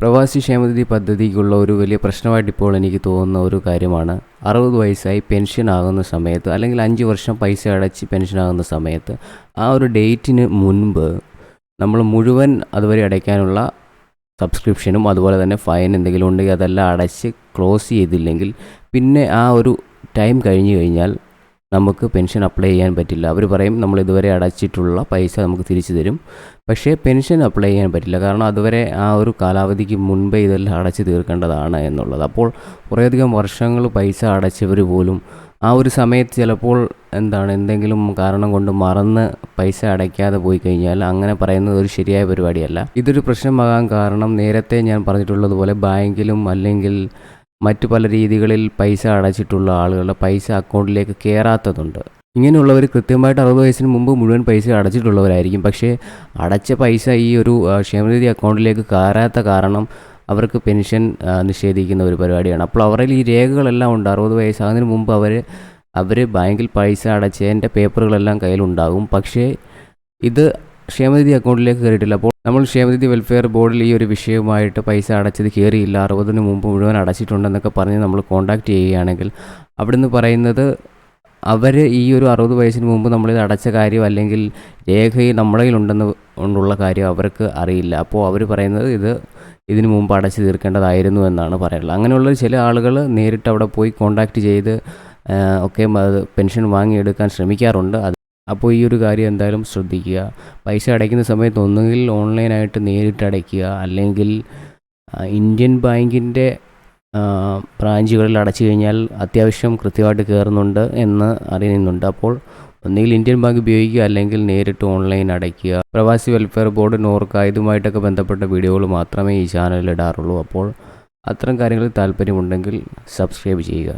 പ്രവാസി ക്ഷേമനിധി പദ്ധതിക്കുള്ള ഒരു വലിയ പ്രശ്നമായിട്ട് ഇപ്പോൾ എനിക്ക് തോന്നുന്ന ഒരു കാര്യമാണ്. അറുപത് വയസ്സായി പെൻഷൻ ആകുന്ന സമയത്ത് അല്ലെങ്കിൽ അഞ്ച് വർഷം പൈസ അടച്ച് പെൻഷൻ ആകുന്ന സമയത്ത് ആ ഒരു ഡേറ്റിന് മുൻപ് നമ്മൾ മുഴുവൻ അതുവരെ അടയ്ക്കാനുള്ള സബ്സ്ക്രിപ്ഷനും അതുപോലെ തന്നെ ഫൈൻ എന്തെങ്കിലും ഉണ്ടെങ്കിൽ അതെല്ലാം അടച്ച് ക്ലോസ് ചെയ്തില്ലെങ്കിൽ പിന്നെ ആ ഒരു ടൈം കഴിഞ്ഞ് കഴിഞ്ഞാൽ നമുക്ക് പെൻഷൻ അപ്ലൈ ചെയ്യാൻ പറ്റില്ല. അവർ പറയും നമ്മൾ ഇതുവരെ അടച്ചിട്ടുള്ള പൈസ നമുക്ക് തിരിച്ചു തരും. പക്ഷേ പെൻഷൻ അപ്ലൈ ചെയ്യാൻ പറ്റില്ല. കാരണം അതുവരെ ആ ഒരു കാലാവധിക്ക് മുൻപേ ഇതെല്ലാം അടച്ചു തീർക്കേണ്ടതാണ് എന്നുള്ളത്. അപ്പോൾ കുറേയധികം വർഷങ്ങൾ പൈസ അടച്ചവർ പോലും ആ ഒരു സമയത്ത് ചിലപ്പോൾ എന്താണ് എന്തെങ്കിലും കാരണം കൊണ്ട് മറന്ന് പൈസ അടയ്ക്കാതെ പോയി കഴിഞ്ഞാൽ അങ്ങനെ പറയുന്നത് ഒരു ശരിയായ പരിപാടിയല്ല. ഇതൊരു പ്രശ്നമാകാൻ കാരണം നേരത്തെ ഞാൻ പറഞ്ഞിട്ടുള്ളതുപോലെ ബാങ്കിലും അല്ലെങ്കിൽ മറ്റു പല രീതികളിൽ പൈസ അടച്ചിട്ടുള്ള ആളുകളുടെ പൈസ അക്കൗണ്ടിലേക്ക് കയറാത്തതുണ്ട് ഇങ്ങനെയുള്ളവർ കൃത്യമായിട്ട് അറുപത് വയസ്സിന് മുമ്പ് മുഴുവൻ പൈസ അടച്ചിട്ടുള്ളവരായിരിക്കും. പക്ഷേ അടച്ച പൈസ ഈ ഒരു ക്ഷേമനിധി അക്കൗണ്ടിലേക്ക് കയറാത്ത കാരണം അവർക്ക് പെൻഷൻ നിഷേധിക്കുന്ന ഒരു പരിപാടിയാണ്. അപ്പോൾ അവരിൽ ഈ രേഖകളെല്ലാം ഉണ്ട്. അറുപത് വയസ്സാകുന്നതിന് മുമ്പ് അവർ അവർ ബാങ്കിൽ പൈസ അടച്ചതിന്റെ പേപ്പറുകളെല്ലാം കയ്യിലുണ്ടാകും. പക്ഷേ ഇത് ക്ഷേമനിധി അക്കൗണ്ടിലേക്ക് കയറിയിട്ടില്ല. അപ്പോൾ നമ്മൾ ക്ഷേമനിധി വെൽഫെയർ ബോർഡിൽ ഈ ഒരു വിഷയവുമായിട്ട് പൈസ അടച്ചത് കയറിയില്ല. അറുപതിന് മുമ്പ് മുഴുവൻ അടച്ചിട്ടുണ്ടെന്നൊക്കെ പറഞ്ഞ് നമ്മൾ കോൺടാക്റ്റ് ചെയ്യുകയാണെങ്കിൽ അവിടുന്ന് പറയുന്നത് അവർ ഈ ഒരു അറുപത് വയസ്സിന് മുമ്പ് നമ്മളിത് അടച്ച കാര്യം അല്ലെങ്കിൽ നമ്മളെ ഉണ്ടെന്ന് കൊണ്ടുള്ള കാര്യം അവർക്ക് അറിയില്ല. അപ്പോൾ അവർ പറയുന്നത് ഇത് ഇതിനു മുമ്പ് അടച്ചു തീർക്കേണ്ടതായിരുന്നു എന്നാണ് പറയാനുള്ളത് അങ്ങനെയുള്ള ചില ആളുകൾ നേരിട്ട് അവിടെ പോയി കോൺടാക്റ്റ് ചെയ്ത് ഒക്കെ പെൻഷൻ വാങ്ങിയെടുക്കാൻ ശ്രമിക്കാറുണ്ട്. അത് അപ്പോൾ ഈ ഒരു കാര്യം എന്തായാലും ശ്രദ്ധിക്കുക. പൈസ അടയ്ക്കുന്ന സമയത്ത് ഒന്നുകിൽ ഓൺലൈനായിട്ട് നേരിട്ട് അടയ്ക്കുക. അല്ലെങ്കിൽ ഇന്ത്യൻ ബാങ്കിന്റെ ബ്രാഞ്ചുകളിൽ അടച്ചു കഴിഞ്ഞാൽ അത്യാവശ്യം കൃത്യമായിട്ട് കയറുന്നുണ്ട് എന്ന് അറിയുന്നുണ്ട്. അപ്പോൾ ഒന്നുകിൽ ഇന്ത്യൻ ബാങ്ക് ഉപയോഗിക്കുക അല്ലെങ്കിൽ നേരിട്ട് ഓൺലൈൻ അടയ്ക്കുക. പ്രവാസി വെൽഫെയർ ബോർഡ് നോർക്ക ഇതുമായിട്ടൊക്കെ ബന്ധപ്പെട്ട വീഡിയോകൾ മാത്രമേ ഈ ചാനലിൽ ഇടാറുള്ളൂ. അപ്പോൾ അത്തരം കാര്യങ്ങളിൽ താല്പര്യമുണ്ടെങ്കിൽ സബ്സ്ക്രൈബ് ചെയ്യുക.